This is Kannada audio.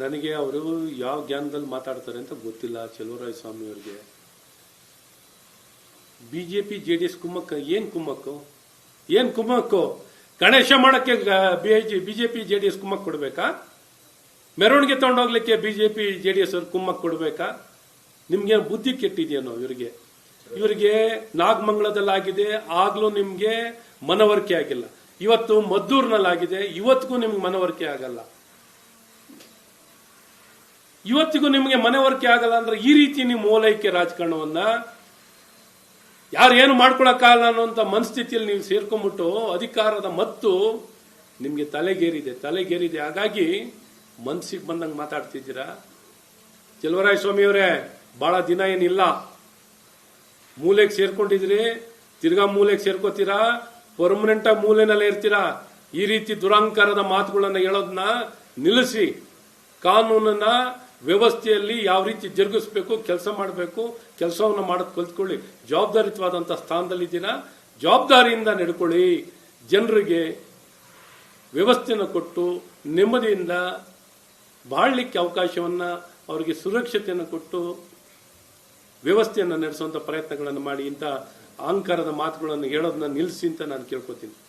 ನನಗೆ ಅವರು ಯಾವ ಜ್ಞಾನದಲ್ಲಿ ಮಾತಾಡ್ತಾರೆ ಅಂತ ಗೊತ್ತಿಲ್ಲ, ಚೆಲುವರಾಯ ಸ್ವಾಮಿ ಅವ್ರಿಗೆ. ಬಿಜೆಪಿ ಜೆ ಡಿ ಎಸ್ ಕುಮ್ಮಕ್ಕ, ಏನ್ ಕುಮ್ಮಕ್ಕು? ಏನ್ ಕುಮ್ಮಕ್ಕು? ಗಣೇಶ ಮಾಡಕ್ಕೆ ಬಿಜೆಪಿ ಜೆ ಡಿ ಎಸ್ ಕುಮ್ಮಕ್ ಕೊಡ್ಬೇಕಾ? ಮೆರವಣಿಗೆ ತಗೊಂಡೋಗ್ಲಿಕ್ಕೆ ಬಿಜೆಪಿ ಜೆ ಡಿ ಎಸ್ ಅವ್ರು ಕುಮ್ಮಕ್ ಕೊಡ್ಬೇಕಾ? ನಿಮ್ಗೆ ಬುದ್ಧಿ ಕೆಟ್ಟಿದೆಯೇನೋ ಇವರಿಗೆ? ಇವರಿಗೆ ನಾಗಮಂಗಲದಲ್ಲಾಗಿದೆ ಆಗ್ಲೂ ನಿಮ್ಗೆ ಮನವರಿಕೆ ಆಗಿಲ್ಲ. ಇವತ್ತು ಮದ್ದೂರ್ನಲ್ಲಾಗಿದೆ, ಇವತ್ತಿಗೂ ನಿಮ್ಗೆ ಮನವರಿಕೆ ಆಗಲ್ಲ. ಇವತ್ತಿಗೂ ನಿಮಗೆ ಮನವರಿಕೆ ಆಗಲ್ಲ ಅಂದ್ರೆ ಈ ರೀತಿ ನೀವು ಓಲೈಕೆ ರಾಜಕಾರಣವನ್ನ ಯಾರು ಏನು ಮಾಡ್ಕೊಳಕ್ಕಾಗಲ್ಲ ಅನ್ನೋಂಥ ಮನಸ್ಥಿತಿಯಲ್ಲಿ ನೀವು ಸೇರ್ಕೊಂಡ್ಬಿಟ್ಟು ಅಧಿಕಾರದ ಮತ್ತು ನಿಮಗೆ ತಲೆಗೇರಿದೆ ತಲೆಗೇರಿದೆ. ಹಾಗಾಗಿ ಮನ್ಸಿಗೆ ಬಂದಂಗೆ ಮಾತಾಡ್ತಿದ್ದೀರಾ? ಚೆಲುವರಾಯ ಸ್ವಾಮಿಯವರೇ ಬಹಳ ದಿನ ಏನಿಲ್ಲ. ಮೂಲೆಗೆ ಸೇರ್ಕೊಂಡಿದ್ರಿ. ತಿರ್ಗಾ ಮೂಲೆಗೆ ಸೇರ್ಕೋತೀರಾ? ಪರ್ಮನೆಂಟ್ ಆಗಿ ಮೂಲೆನಲ್ಲೇ ಇರ್ತೀರಾ? ಈ ರೀತಿ ದುರಂಕಾರದ ಮಾತುಗಳನ್ನ ಹೇಳೋದನ್ನ ನಿಲ್ಲಿಸಿ. ಕಾನೂನನ್ನ ವ್ಯವಸ್ಥೆಯಲ್ಲಿ ಯಾವ ರೀತಿ ಜರುಗಿಸ್ಬೇಕು, ಕೆಲಸ ಮಾಡಬೇಕು, ಕೆಲಸವನ್ನು ಮಾಡೋದು ಕಲ್ತ್ಕೊಳ್ಳಿ. ಜವಾಬ್ದಾರಿತವಾದಂಥ ಸ್ಥಾನದಲ್ಲಿದ್ದೀರಾ ಜವಾಬ್ದಾರಿಯಿಂದ ನಡ್ಕೊಳ್ಳಿ. ಜನರಿಗೆ ವ್ಯವಸ್ಥೆಯನ್ನು ಕೊಟ್ಟು, ನೆಮ್ಮದಿಯಿಂದ ಬಾಳಲಿಕ್ಕೆ ಅವಕಾಶವನ್ನ, ಅವರಿಗೆ ಸುರಕ್ಷತೆಯನ್ನು ಕೊಟ್ಟು ವ್ಯವಸ್ಥೆಯನ್ನು ನಡೆಸುವಂತ ಪ್ರಯತ್ನಗಳನ್ನು ಮಾಡಿ ಇಂಥ ಅಹಂಕಾರದ ಮಾತುಗಳನ್ನು ಹೇಳೋದನ್ನ ನಿಲ್ಲಿಸಿ ಅಂತ ನಾನು ಕೇಳ್ಕೊತೀನಿ.